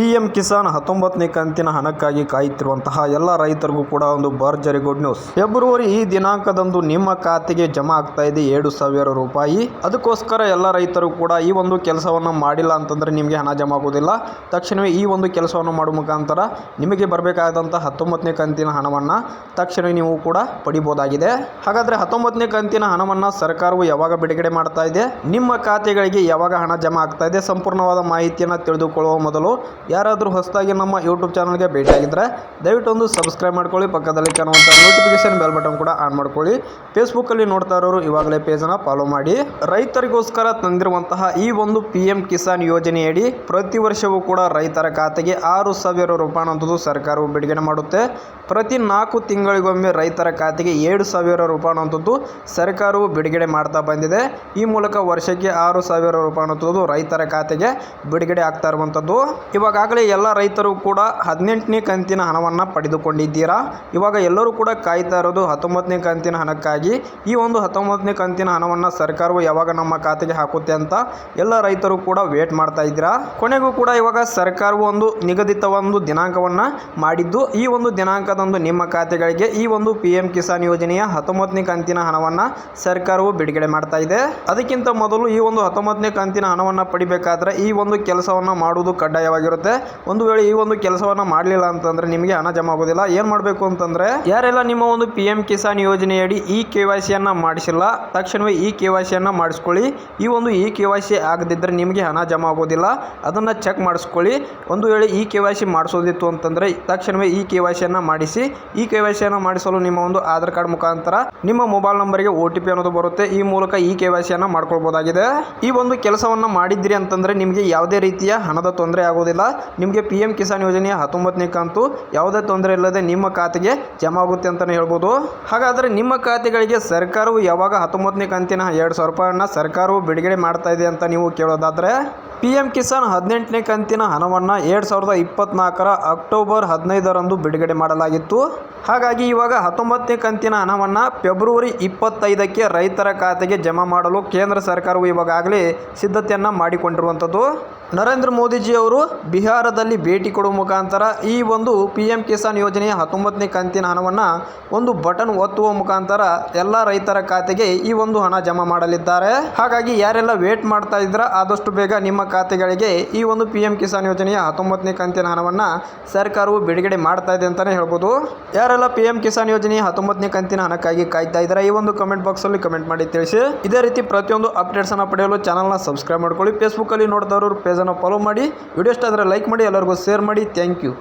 PM Kisan ಹತ್ತೊಂಬತ್ತನೇ ಕಂತಿನ ಹಣಕ್ಕಾಗಿ ಕಾಯುತ್ತಿರುವಂತಹ ಎಲ್ಲ ರೈತರಿಗೂ ಕೂಡ ಒಂದು ಭರ್ಜರಿ ಗುಡ್ ನ್ಯೂಸ್. ಫೆಬ್ರವರಿ ಈ ದಿನಾಂಕದಂದು ನಿಮ್ಮ ಖಾತೆಗೆ ಜಮಾ ಆಗ್ತಾ ಇದೆ ಏಳು ಸಾವಿರ ರೂಪಾಯಿ. ಅದಕ್ಕೋಸ್ಕರ ಎಲ್ಲ ರೈತರು ಕೂಡ ಈ ಒಂದು ಕೆಲಸವನ್ನು ಮಾಡಿಲ್ಲ ಅಂತಂದ್ರೆ ನಿಮಗೆ ಹಣ ಜಮಾ ಆಗೋದಿಲ್ಲ ತಕ್ಷಣವೇ ಈ ಒಂದು ಕೆಲಸವನ್ನು ಮಾಡುವ ಮುಖಾಂತರ ನಿಮಗೆ ಬರಬೇಕಾದಂಥ ಹತ್ತೊಂಬತ್ತನೇ ಕಂತಿನ ಹಣವನ್ನು ತಕ್ಷಣವೇ ನೀವು ಕೂಡ ಪಡಿಬೋದಾಗಿದೆ ಹಾಗಾದ್ರೆ ಹತ್ತೊಂಬತ್ತನೇ ಕಂತಿನ ಹಣವನ್ನು ಸರ್ಕಾರವು ಯಾವಾಗ ಬಿಡುಗಡೆ ಮಾಡ್ತಾ ಇದೆ? ನಿಮ್ಮ ಖಾತೆಗಳಿಗೆ ಯಾವಾಗ ಹಣ ಜಮಾ ಆಗ್ತಾ ಇದೆ? ಸಂಪೂರ್ಣವಾದ ಮಾಹಿತಿಯನ್ನು ತಿಳಿದುಕೊಳ್ಳುವ ಮೊದಲು ಯಾರಾದರೂ ಹೊಸದಾಗಿ ನಮ್ಮ ಯೂಟ್ಯೂಬ್ ಚಾನಲ್ಗೆ ಭೇಟಿಯಾಗಿದ್ದರೆ ದಯವಿಟ್ಟು ಒಂದು ಸಬ್ಸ್ಕ್ರೈಬ್ ಮಾಡ್ಕೊಳ್ಳಿ, ಪಕ್ಕದಲ್ಲಿ ಕಾಣುವಂಥ ನೋಟಿಫಿಕೇಷನ್ ಬೆಲ್ ಬಟನ್ ಕೂಡ ಆನ್ ಮಾಡ್ಕೊಳ್ಳಿ. ಫೇಸ್ಬುಕ್ಕಲ್ಲಿ ನೋಡ್ತಾ ಇರೋರು ಇವಾಗಲೇ ಪೇಜನ್ನು ಫಾಲೋ ಮಾಡಿ. ರೈತರಿಗೋಸ್ಕರ ತಂದಿರುವಂತಹ ಈ ಒಂದು ಪಿ ಎಂ ಕಿಸಾನ್ ಯೋಜನೆಯಡಿ ಪ್ರತಿ ವರ್ಷವೂ ಕೂಡ ರೈತರ ಖಾತೆಗೆ ಆರು ಸಾವಿರ ರೂಪಾಯಿ ಅಂತದ್ದು ಸರ್ಕಾರವು ಬಿಡುಗಡೆ ಮಾಡುತ್ತೆ. ಪ್ರತಿ ನಾಲ್ಕು ತಿಂಗಳಿಗೊಮ್ಮೆ ರೈತರ ಖಾತೆಗೆ ಏಳು ಸಾವಿರ ರೂಪಾಯಿ ಅಂತದ್ದು ಸರ್ಕಾರವು ಬಿಡುಗಡೆ ಮಾಡ್ತಾ ಬಂದಿದೆ. ಈ ಮೂಲಕ ವರ್ಷಕ್ಕೆ ಆರು ಸಾವಿರ ರೂಪಾಯಿ ಅನ್ನೋದು ರೈತರ ಖಾತೆಗೆ ಬಿಡುಗಡೆ ಆಗ್ತಾ ಇರುವಂಥದ್ದು ಇವಾಗಲೇ ಎಲ್ಲ ರೈತರು ಕೂಡ ಹದಿನೆಂಟನೇ ಕಂತಿನ ಹಣವನ್ನು ಪಡೆದುಕೊಂಡಿದ್ದೀರಾ? ಇವಾಗ ಎಲ್ಲರೂ ಕೂಡ ಕಾಯ್ತಾ ಇರೋದು ಹತ್ತೊಂಬತ್ತನೇ ಕಂತಿನ ಹಣಕ್ಕಾಗಿ. ಈ ಒಂದು ಹತ್ತೊಂಬತ್ತನೇ ಕಂತಿನ ಹಣವನ್ನು ಸರ್ಕಾರವು ಯಾವಾಗ ನಮ್ಮ ಖಾತೆಗೆ ಹಾಕುತ್ತೆ ಅಂತ ಎಲ್ಲ ರೈತರು ಕೂಡ ವೇಟ್ ಮಾಡ್ತಾ ಇದ್ದೀರಾ? ಕೊನೆಗೂ ಕೂಡ ಇವಾಗ ಸರ್ಕಾರವು ಒಂದು ನಿಗದಿತ ಒಂದು ದಿನಾಂಕವನ್ನು ಮಾಡಿದ್ದು. ಈ ಒಂದು ದಿನಾಂಕದಂದು ನಿಮ್ಮ ಖಾತೆಗಳಿಗೆ ಈ ಒಂದು ಪಿ ಎಂ ಕಿಸಾನ್ ಯೋಜನೆಯ ಹತ್ತೊಂಬತ್ತನೇ ಕಂತಿನ ಹಣವನ್ನು ಸರ್ಕಾರವು ಬಿಡುಗಡೆ ಮಾಡ್ತಾ ಇದೆ. ಅದಕ್ಕಿಂತ ಮೊದಲು ಈ ಒಂದು ಹತ್ತೊಂಬತ್ತನೇ ಕಂತಿನ ಹಣವನ್ನು ಪಡಿಬೇಕಾದ್ರೆ ಈ ಒಂದು ಕೆಲಸವನ್ನು ಮಾಡುವುದು ಕಡ್ಡಾಯವಾಗಿರುತ್ತೆ ಒಂದು ವೇಳೆ ಈ ಒಂದು ಕೆಲಸವನ್ನ ಮಾಡಲಿಲ್ಲ ಅಂತಂದ್ರೆ ನಿಮಗೆ ಹಣ ಜಮಾ ಆಗೋದಿಲ್ಲ. ಏನು ಮಾಡಬೇಕು ಅಂತಂದ್ರೆ, ಯಾರೆಲ್ಲ ನಿಮ್ಮ ಒಂದು ಪಿ ಎಂ ಕಿಸಾನ್ ಯೋಜನೆಯಡಿ ಈ ಕೆ ವೈ ಸಿಯನ್ನು ಮಾಡಿಸಿಲ್ಲ, ತಕ್ಷಣವೇ ಈ ಕೆ ವೈ ಸಿಯನ್ನು ಮಾಡಿಸ್ಕೊಳ್ಳಿ. ಈ ಒಂದು ಇ ಕೆ ವೈ ಸಿ ಆಗದಿದ್ದರೆ ನಿಮಗೆ ಹಣ ಜಮಾ ಆಗೋದಿಲ್ಲ. ಅದನ್ನ ಚೆಕ್ ಮಾಡಿಸ್ಕೊಳ್ಳಿ. ಒಂದು ವೇಳೆ ಈ ಕೆ ವೈ ಸಿ ಮಾಡಿಸೋದಿತ್ತು ಅಂತಂದ್ರೆ ತಕ್ಷಣವೇ ಈ ಕೆ ವೈ ಸಿಯನ್ನು ಮಾಡಿಸಿ. ಈ ಕೆ ವೈ ಸಿಯನ್ನು ಮಾಡಿಸಲು ನಿಮ್ಮ ಒಂದು ಆಧಾರ್ ಕಾರ್ಡ್ ಮುಖಾಂತರ ನಿಮ್ಮ ಮೊಬೈಲ್ ನಂಬರ್ಗೆ ಒ ಟಿ ಪಿ ಅನ್ನೋದು ಬರುತ್ತೆ. ಈ ಮೂಲಕ ಈ ಕೆ ವೈ ಸಿಯನ್ನು ಮಾಡ್ಕೊಳ್ಬೋದಾಗಿದೆ. ಈ ಒಂದು ಕೆಲಸವನ್ನು ಮಾಡಿದ್ರಿ ಅಂತಂದ್ರೆ ನಿಮಗೆ ಯಾವುದೇ ರೀತಿಯ ಹಣದ ತೊಂದರೆ ಆಗೋದಿಲ್ಲ. ನಿಮಗೆ ಪಿ ಎಂ ಕಿಸಾನ್ ಯೋಜನೆಯ ಹತ್ತೊಂಬತ್ತನೇ ಕಂತು, ಯಾವುದೇ ತೊಂದರೆ ಇಲ್ಲದೆ ನಿಮ್ಮ ಖಾತೆಗೆ ಜಮಾ ಆಗುತ್ತೆ ಅಂತಲೇ ಹೇಳ್ಬೋದು. ಹಾಗಾದರೆ ನಿಮ್ಮ ಖಾತೆಗಳಿಗೆ ಸರ್ಕಾರವು ಯಾವಾಗ ಹತ್ತೊಂಬತ್ತನೇ ಕಂತಿನ ಎರಡು ಸಾವಿರ ರೂಪಾಯಿಯನ್ನು ಸರ್ಕಾರವು ಬಿಡುಗಡೆ ಮಾಡ್ತಾ ಇದೆ ಅಂತ ನೀವು ಕೇಳೋದಾದರೆ ಪಿ ಎಂ ಕಿಸಾನ್ ಹದಿನೆಂಟನೇ ಕಂತಿನ ಹಣವನ್ನು ಎರಡು ಸಾವಿರದ ಇಪ್ಪತ್ನಾಲ್ಕರ ಅಕ್ಟೋಬರ್ ಹದಿನೈದರಂದು ಬಿಡುಗಡೆ ಮಾಡಲಾಗಿತ್ತು. ಹಾಗಾಗಿ ಇವಾಗ ಹತ್ತೊಂಬತ್ತನೇ ಕಂತಿನ ಹಣವನ್ನು ಫೆಬ್ರವರಿ ಇಪ್ಪತ್ತೈದಕ್ಕೆ ರೈತರ ಖಾತೆಗೆ ಜಮಾ ಮಾಡಲು ಕೇಂದ್ರ ಸರ್ಕಾರವು ಇವಾಗಲೇ ಸಿದ್ಧತೆಯನ್ನು ಮಾಡಿಕೊಂಡಿರುವಂಥದ್ದು. ನರೇಂದ್ರ ಮೋದಿಜಿಯವರು ಬಿಹಾರದಲ್ಲಿ ಭೇಟಿ ಕೊಡುವ ಮುಖಾಂತರ ಈ ಒಂದು ಪಿ ಎಂ ಕಿಸಾನ್ ಯೋಜನೆಯ ಹತ್ತೊಂಬತ್ತನೇ ಕಂತಿನ ಹಣವನ್ನು ಒಂದು ಬಟನ್ ಒತ್ತುವ ಮುಖಾಂತರ ಎಲ್ಲ ರೈತರ ಖಾತೆಗೆ ಈ ಒಂದು ಹಣ ಜಮಾ ಮಾಡಲಿದ್ದಾರೆ. ಹಾಗಾಗಿ ಯಾರೆಲ್ಲ ವೇಟ್ ಮಾಡ್ತಾ ಇದ್ರ ಆದಷ್ಟು ಬೇಗ ನಿಮ್ಮ ಖಾತೆಗಳಿಗೆ ಈ ಒಂದು ಪಿ ಎಂ ಕಿಸಾನ್ ಯೋಜನೆಯ ಹತ್ತೊಂಬತ್ತನೇ ಕಂತಿನ ಹಣವನ್ನು ಸರ್ಕಾರವು ಬಿಡುಗಡೆ ಮಾಡ್ತಾ ಇದೆ ಅಂತಲೇ ಹೇಳ್ಬೋದು. ಯಾರೆಲ್ಲ ಪಿ ಎಂ ಕಿಸಾನ್ ಯೋಜನೆಯ ಹತ್ತೊಂಬತ್ತನೇ ಕಂತಿನ ಹಣಕ್ಕಾಗಿ ಕಾಯ್ತಾ ಇದ್ದಾರೆ, ಈ ಒಂದು ಕಮೆಂಟ್ ಬಾಕ್ಸಲ್ಲಿ ಕಮೆಂಟ್ ಮಾಡಿ ತಿಳಿಸಿ. ಇದೇ ರೀತಿ ಪ್ರತಿಯೊಂದು ಅಪ್ಡೇಟ್ಸನ್ನು ಪಡೆಯಲು ಚಾನಲ್ನ ಸಬ್ಸ್ಕ್ರೈಬ್ ಮಾಡ್ಕೊಳ್ಳಿ. ಫೇಸ್ಬುಕ್ಕಲ್ಲಿ ನೋಡಿದವರು ಪೇಜನ್ನು ಫಾಲೋ ಮಾಡಿ. ವಿಡಿಯೋ ಇಷ್ಟ ಆದರೆ ಲೈಕ್ ಮಾಡಿ ಎಲ್ಲರಿಗೂ ಶೇರ್ ಮಾಡಿ. Thank you